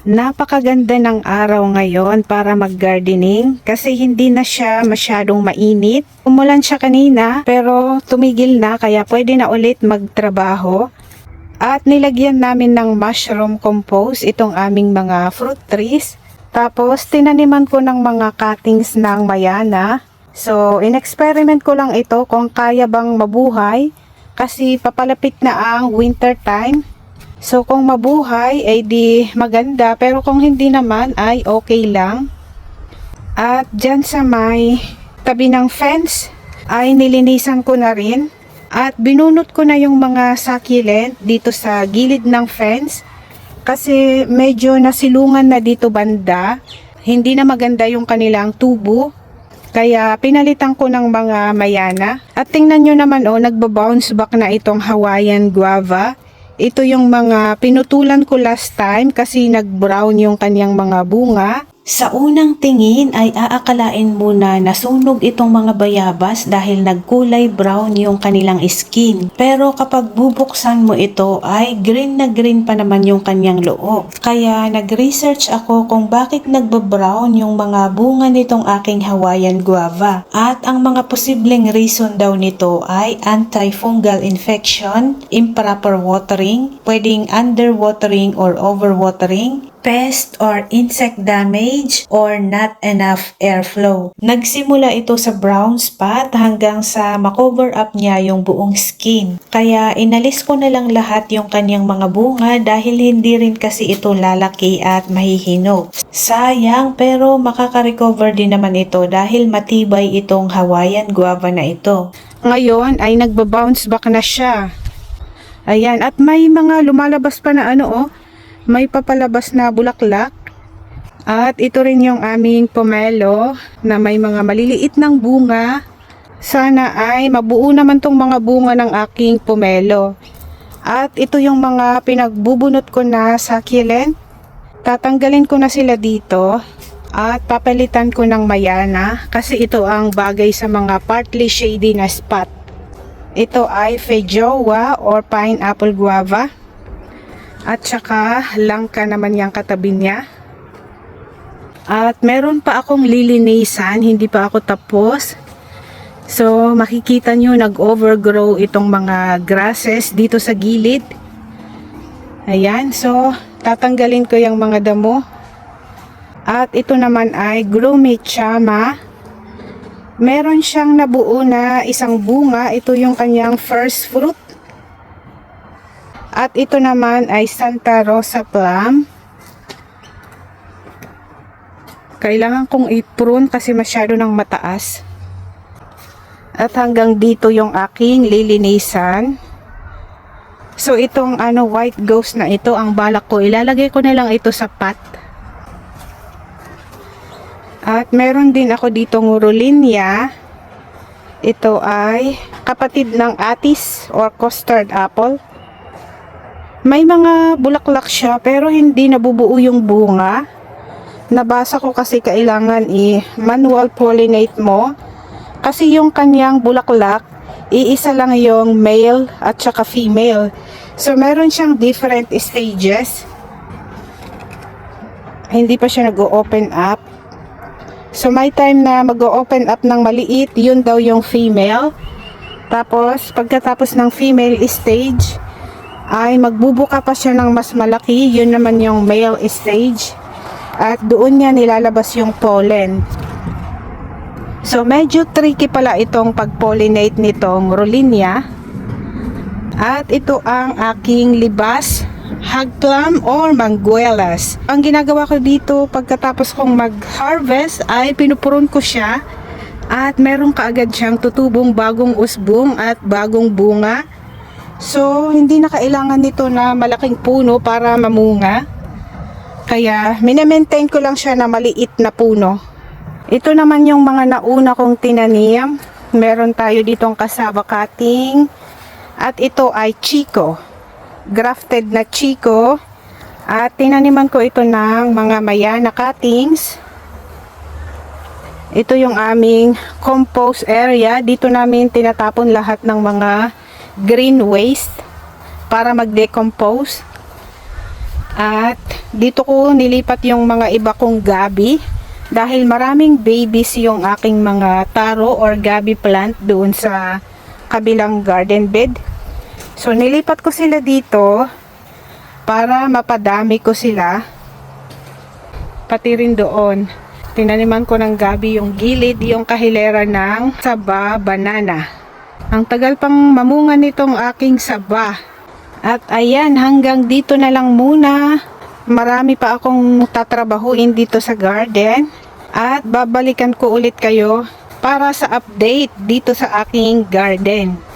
Napakaganda ng araw ngayon para mag-gardening kasi hindi na siya masyadong mainit. Umulan siya kanina pero tumigil na kaya pwede na ulit magtrabaho. At nilagyan namin ng mushroom compost itong aming mga fruit trees. Tapos tinaniman ko ng mga cuttings ng mayana. So in-experiment ko lang ito kung kaya bang mabuhay kasi papalapit na ang winter time. So kung mabuhay ay di maganda pero kung hindi naman ay okay lang. At dyan sa may tabi ng fence ay nilinisan ko na rin. At binunot ko na yung mga succulent dito sa gilid ng fence kasi medyo nasilungan na dito banda. Hindi na maganda yung kanilang tubo. Kaya pinalitan ko ng mga mayana. At tingnan nyo naman oh, nagbabounce back na itong Hawaiian guava. Ito yung mga pinutulan ko last time kasi nag-brown yung kanyang mga bunga. Sa unang tingin ay aakalain mo na nasunog itong mga bayabas dahil nagkulay brown yung kanilang skin. Pero kapag bubuksan mo ito ay green na green pa naman yung kanyang loob. Kaya nag-research ako kung bakit nagbabrown yung mga bunga nitong aking Hawaiian guava. At ang mga posibleng reason daw nito ay antifungal infection, improper watering, pwedeng underwatering or overwatering, pest or insect damage or not enough airflow. Nagsimula ito sa brown spot hanggang sa makover up niya yung buong skin. Kaya inalis ko na lang lahat yung kanyang mga bunga dahil hindi rin kasi ito lalaki at mahihinog. Sayang pero makaka-recover din naman ito dahil matibay itong Hawaiian guava na ito. Ngayon ay nagbabounce back na siya. Ayan, at may mga lumalabas pa na ano oh, may papalabas na bulaklak. At ito rin yung aming pomelo na may mga maliliit ng bunga. Sana ay mabuo naman tong mga bunga ng aking pomelo. At ito yung mga pinagbubunot ko na succulent. Tatanggalin ko na sila dito at papalitan ko ng mayana kasi ito ang bagay sa mga partly shady na spot. Ito ay feijoa or pineapple guava. At saka langka naman yung katabi niya. At meron pa akong lilinisan, hindi pa ako tapos. So makikita nyo nag-overgrow itong mga grasses dito sa gilid. Ayan, so tatanggalin ko yung mga damo. At ito naman ay Grumit Chama. Meron siyang nabuo na isang bunga. Ito yung kanyang first fruit. At ito naman ay Santa Rosa Plum. Kailangan kong i-prune kasi masyado ng mataas. At hanggang dito yung aking lilinisan. So itong ano white ghost na ito ang balak ko. Ilalagay ko na lang ito sa pot. At meron din ako ditong Rolinia. Ito ay kapatid ng atis or custard apple. May mga bulaklak siya pero hindi nabubuo yung bunga. Nabasa ko kasi kailangan i-manual pollinate mo. Kasi yung kanyang bulaklak, iisa lang yung male at saka female. So meron siyang different stages. Hindi pa siya nag-open up. So may time na mag-open up ng maliit, yun daw yung female. Tapos pagkatapos ng female stage, ay magbubuka pa siya ng mas malaki, yun naman yung male stage. At doon niya nilalabas yung pollen. So medyo tricky pala itong pag-pollinate nitong Rolinia. At ito ang aking libas, hagplum or manguelas. Ang ginagawa ko dito pagkatapos kong mag-harvest ay pinupurun ko siya at meron kaagad siyang tutubong bagong usbong at bagong bunga. So, hindi na kailangan nito na malaking puno para mamunga. Kaya, minamaintain ko lang siya na maliit na puno. Ito naman yung mga nauna kong tinanim. Meron tayo ditong kasaba cutting. At ito ay Chico. Grafted na Chico. At tinaniman ko ito ng mga mayana cuttings. Ito yung aming compost area. Dito namin tinatapon lahat ng mga green waste para mag-decompose. At dito ko nilipat yung mga iba kong gabi dahil maraming babies yung aking mga taro or gabi plant doon sa kabilang garden bed. So nilipat ko sila dito para mapadami ko sila pati rin doon. Tinaniman ko ng gabi yung gilid, yung kahilera ng saba banana. Ang tagal pang mamunga nitong aking saba. At ayan, hanggang dito na lang muna. Marami pa akong tatrabahuin dito sa garden. At babalikan ko ulit kayo para sa update dito sa aking garden.